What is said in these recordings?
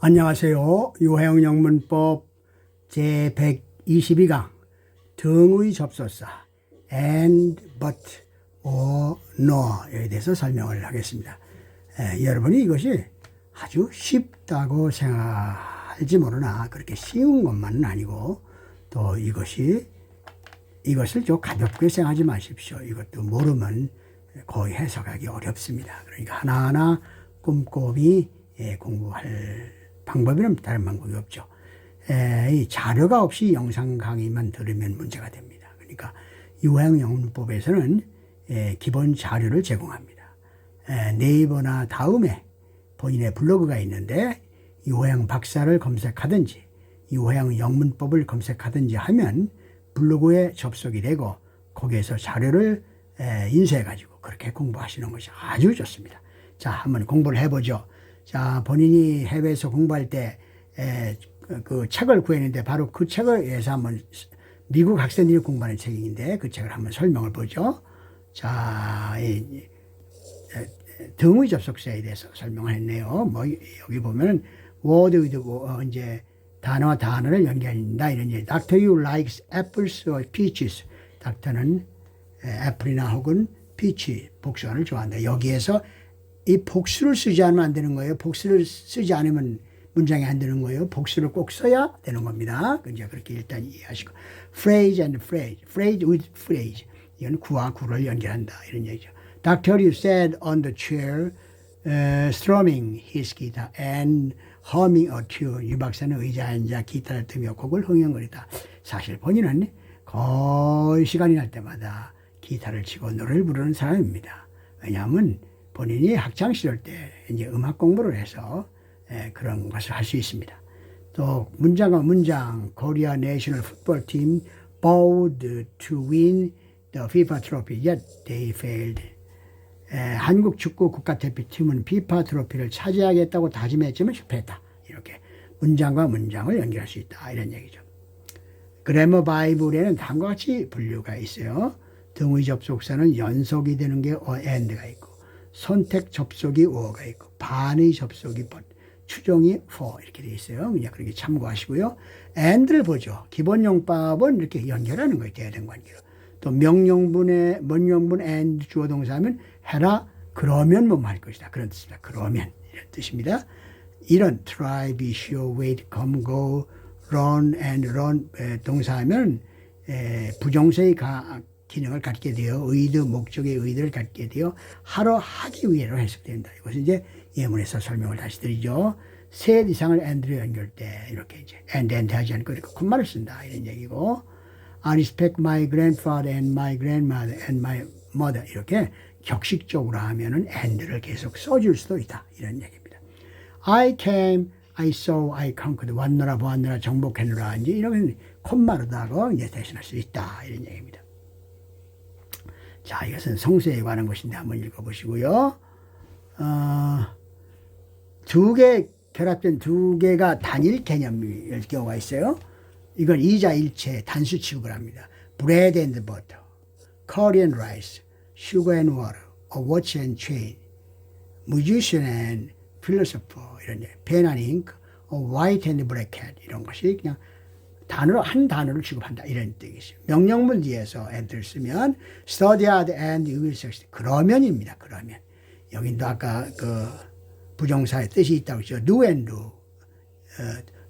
안녕하세요. 유해영 영문법 제122강 등의 접속사 and, but, or, no에 대해서 설명을 하겠습니다. 에, 여러분이 이것이 아주 쉽다고 생각할지 모르나 그렇게 쉬운 것만은 아니고 또 이것이 이것을 좀 가볍게 생각하지 마십시오. 이것도 모르면 거의 해석하기 어렵습니다. 그러니까 하나하나 꼼꼼히 예, 공부할 방법이란 다른 방법이 없죠. 에, 이 자료가 없이 영상 강의만 들으면 문제가 됩니다. 그러니까 유행 영문법에서는 에, 기본 자료를 제공합니다. 에, 네이버나 다음에 본인의 블로그가 있는데 유행 박사를 검색하든지 유행 영문법을 검색하든지 하면 블로그에 접속이 되고 거기에서 자료를 에, 인쇄해 가지고 그렇게 공부하시는 것이 아주 좋습니다. 자, 한번 공부를 해보죠. 자, 본인이 해외에서 공부할 때, 에, 그, 그 책을 구했는데 바로 그 책을 위해서 한번 미국 학생들이 공부하는 책인데 그 책을 한번 설명을 보죠. 자, 이, 에, 등의 접속사에 대해서 설명을 했네요. 뭐, 여기 보면은 word with 어, 이제 단어와 단어를 연결한다 이런 얘기. Doctor you likes apples or peaches. 닥터는 애플이나 혹은 피치 복숭아를 좋아한다. 여기에서 이 복수를 쓰지 않으면 안 되는 거예요. 복수를 쓰지 않으면 문장이 안 되는 거예요. 복수를 꼭 써야 되는 겁니다. 이제 그렇게 일단 이해하시고. phrase and phrase, phrase with phrase. 이건 구와 구를 연결한다. 이런 얘기죠. Doctor, you sat on the chair, uh, strumming his guitar and humming a tune. 이 박사는 의자에 앉아 기타를 뜨며 곡을 흥얼거리다. 사실 본인은 거의 시간이 날 때마다 기타를 치고 노래를 부르는 사람입니다. 왜냐하면 본인이 학창 시절 때 이제 음악 공부를 해서 예, 그런 것을 할 수 있습니다. 또 문장과 문장 코리아 내셔널 풋볼 팀 bowed to win the FIFA trophy yet they failed. 에, 한국 축구 국가대표팀은 피파 트로피를 차지하겠다고 다짐했지만 실패했다. 이렇게 문장과 문장을 연결할 수 있다. 이런 얘기죠. 그래머 바이블에는 다음과 같이 분류가 있어요. 등의 접속사는 연속이 되는 게 and가 있고 선택 접속이 or가 있고 반의 접속이 but 추정이 for 이렇게 되어 있어요. 그냥 그렇게 참고하시고요. and를 보죠. 기본 용법은 이렇게 연결하는 거예요. 대등 관계로. 또 명령분의 명령분 and 주어 동사하면 해라 그러면 뭐할 것이다. 그런 뜻입니다. 그러면 이런 뜻입니다. 이런 try, be sure, wait, come, go, run and run 동사하면 부정세의 가, 기능을 갖게 되어 의도 목적의 의도를 갖게 되어 하러 하기 위해로 해석된다. 이것은 이제 예문에서 설명을 다시 드리죠. 셋 이상을 and로 연결 때 이렇게 이제 and and 하지 않고 이렇게 콧말을 쓴다. 이런 얘기고. I respect my grandfather and my grandmother and my mother. 이렇게 격식적으로 하면은 and를 계속 써줄 수도 있다. 이런 얘기입니다. I came, I saw, I conquered. 왔노라 보았노라 정복했노라. 이제 이런 콧마르다고 이제 대신할 수 있다. 이런 얘기입니다. 자, 이것은 성세에 관한 것인데 한번 읽어보시고요. 어, 두 개, 결합된 두 개가 단일 개념일 경우가 있어요. 이건 이자 일체 단수 취급을 합니다. bread and butter, and rice, sugar and water, a watch and chain, musician and philosopher 이런 pen and ink, white and black cat 이런 것이 그냥 단어로 한 단어를 취급한다 이런 뜻이죠. 명령문 뒤에서 and를 쓰면 study hard and will succeed. 그러면입니다. 그러면 여기도 아까 그 부정사의 뜻이 있다고 했죠. do and do, 어,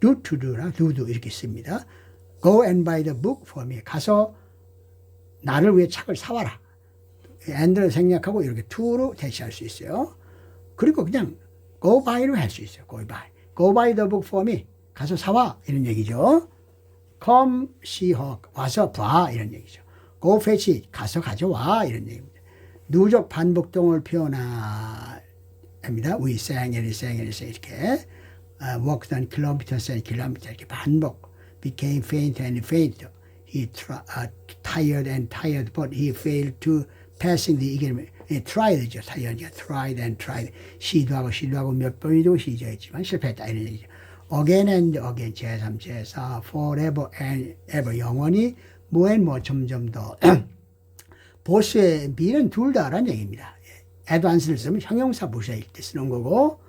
do to do나 do do 이렇게 씁니다. go and buy the book for me. 가서 나를 위해 책을 사와라. and를 생략하고 이렇게 to로 대시할 수 있어요. 그리고 그냥 go buy로 할 수 있어요. go buy. go buy the book for me. 가서 사와 이런 얘기죠. Come see her 와서 봐 이런 얘기죠. go fetch it 가서 가져와 이런 얘기입니다. 누적 반복동을 표현합니다. we sang and sang and sang 이렇게 uh, walked on kilometers and kilometers 이렇게 반복 became faint and faint he try, uh, tired and tired but he failed to passing the 이게 예, tried죠. tired가 tried and tried 시도하고 시도하고 몇 번이도 시도했지만 실패했다 이런 얘기죠. Again and again 제3, 제4, forever and ever 영원히 뭐엔 뭐 점점 더 보스의 미는 둘 다라는 얘기입니다. 애드반스를 쓰면 형용사 부사일 때 쓰는 거고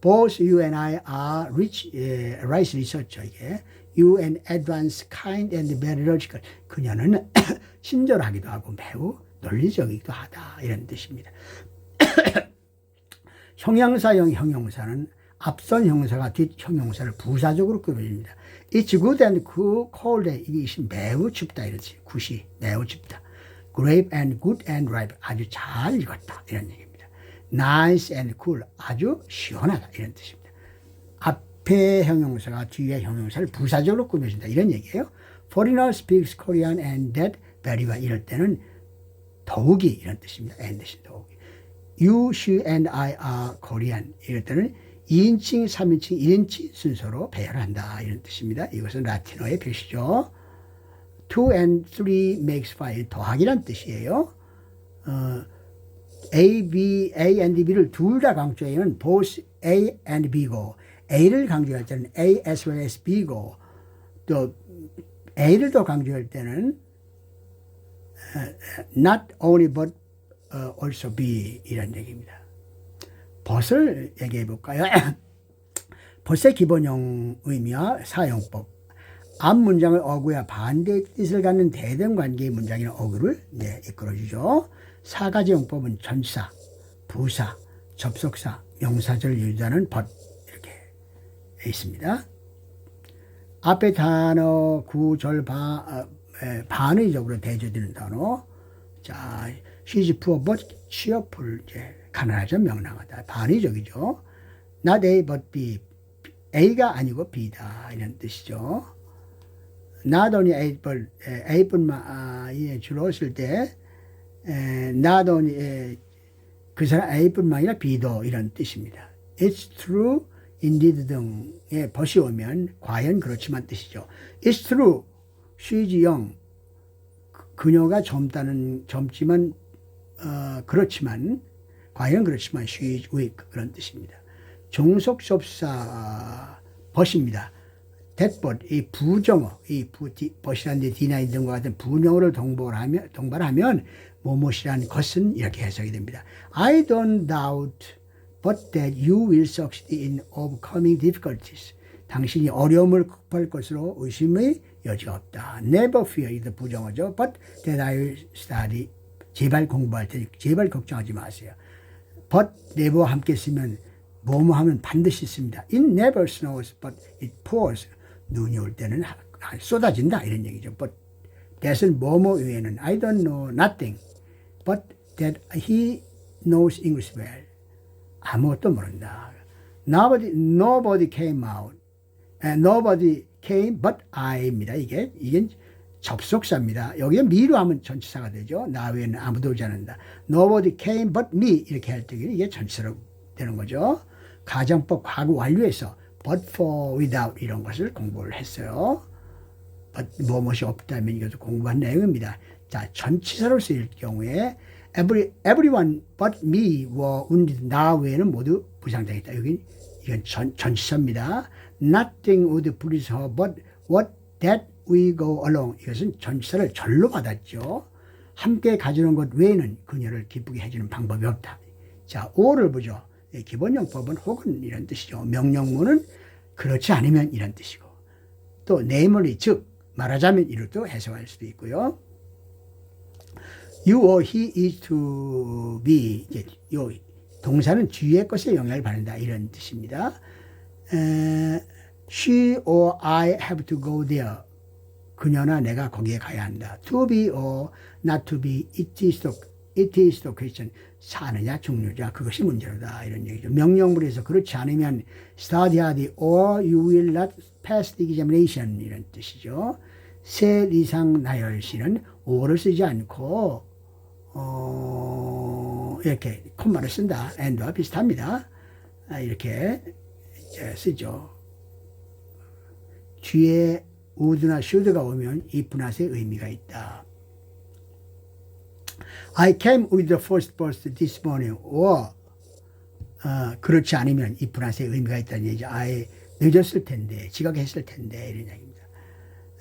Both you and I are rich, 예, rice researcher 이게. You and advanced, kind and very logical. 그녀는 친절하기도 하고 매우 논리적이기도 하다 이런 뜻입니다. 형용사형 형용사는 앞선 형사가 뒷 형용사를 부사적으로. It's good and cool, cold. 이게 매우 춥다 뜻이에요. 굿이 매우 춥다. Grape and good and ripe. 아주 잘 익었다 이런 얘기입니다. Nice and cool. 아주 시원하다 이런 뜻입니다. 앞에 형용사가 뒤에 형용사를 부사적으로 꾸며준다 이런 얘기예요. Foreigner speaks Korean and that very well. 이럴 때는 더욱이 이런 뜻입니다. and 대신 더욱이. You, she and I are Korean. 이럴 때는 2인칭, 3인칭, 1인칭 순서로 배열한다. 이런 뜻입니다. 이것은 라틴어의 표시죠. Two and three makes five. 더하기란 뜻이에요. 어, A, B, A and B를 둘 다 강조해는 both A and B고 A를 강조할 때는 A as well as B고 또 A를 더 강조할 때는 not only but uh, also be 이런 얘기입니다. 벗을 얘기해 볼까요? 벗의 기본형 의미와 사용법. 앞 문장의 어구와 반대의 뜻을 갖는 대등 관계의 문장이나 어구를 네, 이끌어주죠. 사 가지 용법은 전사, 부사, 접속사, 명사절 유지하는 벗 이렇게 있습니다. 앞에 단어 구절 바 어, 에, 반의적으로 대조되는 단어. 자, she's poor but cheerful 이제 가난하죠 명랑하다 반의적이죠. not A but B A가 아니고 B다 이런 뜻이죠. not only A but A뿐만 아, 예, 주로 쓸 때 not only 에, 그 사람 A뿐만 아니라 B도 이런 뜻입니다. It's true indeed 등의 벗이 오면 과연 그렇지만 뜻이죠. It's true she's young 그녀가 젊다는 젊지만 어, 그렇지만 과연 그렇지만 she's weak 그런 뜻입니다. 종속접사 벗입니다. 대벗 이 부정어 이 부, 벗이라는 deny 등과 같은 부정어를 동반하면 동반하면 뭐뭇이란 것은 이렇게 해석이 됩니다. I don't doubt but that you will succeed in overcoming difficulties. 당신이 어려움을 극복할 것으로 의심의 여지가 없다. Never fear 이 부정어죠. But that I will study. 제발 공부할 테니 제발 걱정하지 마세요. But never 함께 쓰면 뭐뭐 하면 반드시 있습니다. It never snows, but it pours. 눈이 올 때는 쏟아진다 이런 얘기죠. But that은 뭐뭐 외에는 I don't know nothing, but that he knows English well. 아무것도 모른다. Nobody, nobody came out. And nobody came but I입니다. 이게 이게 접속사입니다. 여기에 me로 하면 전치사가 되죠. 나 외에는 아무도 오지 않는다. Nobody came but me 이렇게 할때 이게 전치사로 되는 거죠. 가정법 과거 완료해서 but for without 이런 것을 공부를 했어요. but 무엇이 없다면 이것도 공부한 내용입니다. 자, 전치사로 쓰일 경우에 every, everyone but me were wounded. 나 외에는 모두 부상당했다. 여기 이건 전, 전치사입니다. Nothing would please her but what that we go along. 이것은 전치사를 절로 받았죠. 함께 가지는 것 외에는 그녀를 기쁘게 해주는 방법이 없다. 자, 5를 보죠. 기본 용법은 혹은 이런 뜻이죠. 명령문은 그렇지 않으면 이런 뜻이고 또 namely 즉 말하자면 이렇게 해석할 수도 있고요. you or he is to be 이제 요 동사는 뒤에 것에 영향을 받는다 이런 뜻입니다. 에, she or I have to go there. 그녀나 내가 거기에 가야 한다. to be or not to be it is the it is the question. 사느냐 죽느냐 그것이 문제로다 이런 얘기죠. 명령문에서 그렇지 않으면 study hard or you will not pass the examination 이런 뜻이죠. 세 이상 나열시는 or를 쓰지 않고 어, 이렇게 콤마를 쓴다. and와 비슷합니다. 아, 이렇게 쓰죠. 뒤에 would나 should가 오면 if not의 의미가 있다. I came with the first bus this morning. or 어, 그렇지 않으면 if not의 의미가 있다는 얘기죠. I 늦었을 텐데, 지각했을 텐데 이런 얘기입니다.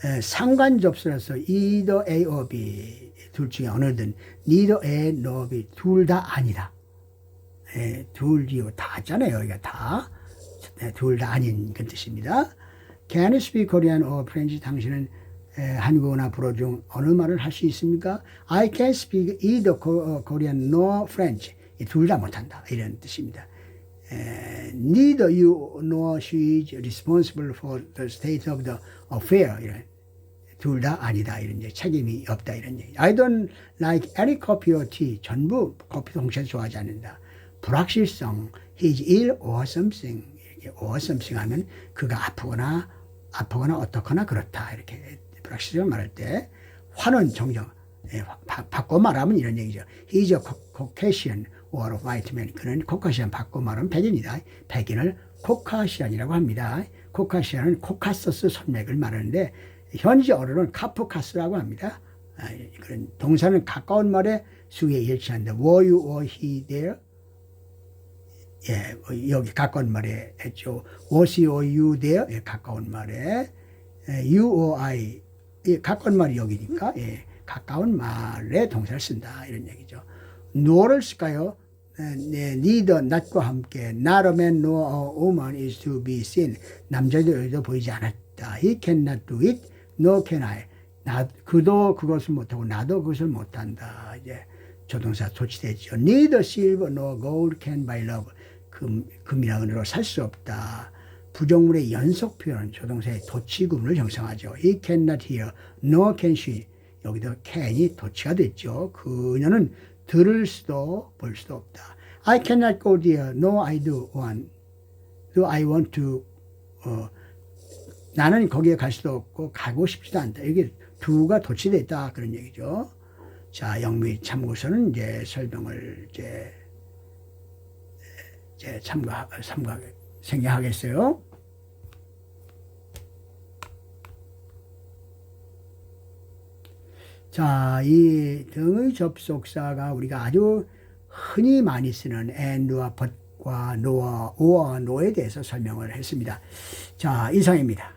에, 상관 접수라서 either A or B 둘 중에 어느든 neither A nor B 둘 다 아니다. 예, 둘이고 다 있잖아요. 여기가 다. 네, 둘다 아닌 그 뜻입니다. Can you speak Korean or French? 당신은 에, 한국어나 불어 중 어느 말을 할 수 있습니까? I can speak either Ko- Korean nor French. 둘 다 못한다. 이런 뜻입니다. 에, neither you nor she is responsible for the state of the affair. 이런. 둘 다 아니다. 이런 이제 책임이 없다. 이런 얘기. I don't like any coffee or tea. 전부 커피 동시에 좋아하지 않는다. 불확실성. He is ill or something. or something 하면 그가 아프거나 아프거나 어떻거나 그렇다. 이렇게 불확실성 말할 때 화는 정정. 예, 바, 바꿔 말하면 이런 얘기죠. He is a Caucasian or white man. 그는 코카시안 바꿔 말하면 백인이다. 백인을 코카시안이라고 합니다. 코카시안은 코카서스 산맥을 말하는데 현지 어로는 카프카스라고 합니다. 아, 그런 동사는 가까운 말에 수에 일치한다. Were you or he there? 예, 어, 여기 가까운 말에 했죠. You there? 예, 가까운 말에 예, you or I 예, 가까운 말이 여기니까 예, 가까운 말에 동사를 쓴다 이런 얘기죠. no를 쓸까요? 예, 네, neither not과 함께 not a man nor a woman is to be seen 남자도 여자도 보이지 않았다. He cannot do it, nor can I. 나, 그도 그것을 못하고 나도 그것을 못한다. 이제 조동사 도치되죠. Neither silver nor gold can buy love. 금, 금이나 은으로 살 수 없다. 부정문의 연속 표현 조동사의 도치구문을 형성하죠. He cannot hear, nor can she. 여기도 can이 도치가 됐죠. 그녀는 들을 수도 볼 수도 없다. I cannot go there, no I do want. Do I want to 어, 나는 거기에 갈 수도 없고 가고 싶지도 않다. 이게 두가 도치됐다 그런 얘기죠. 자, 영미 참고서는 이제 설명을 이제 이 제 참가 참가 생략하겠어요. 자, 이 등의 접속사가 우리가 아주 흔히 많이 쓰는 and와 but과 no와 or와 no에 대해서 설명을 했습니다. 자, 이상입니다.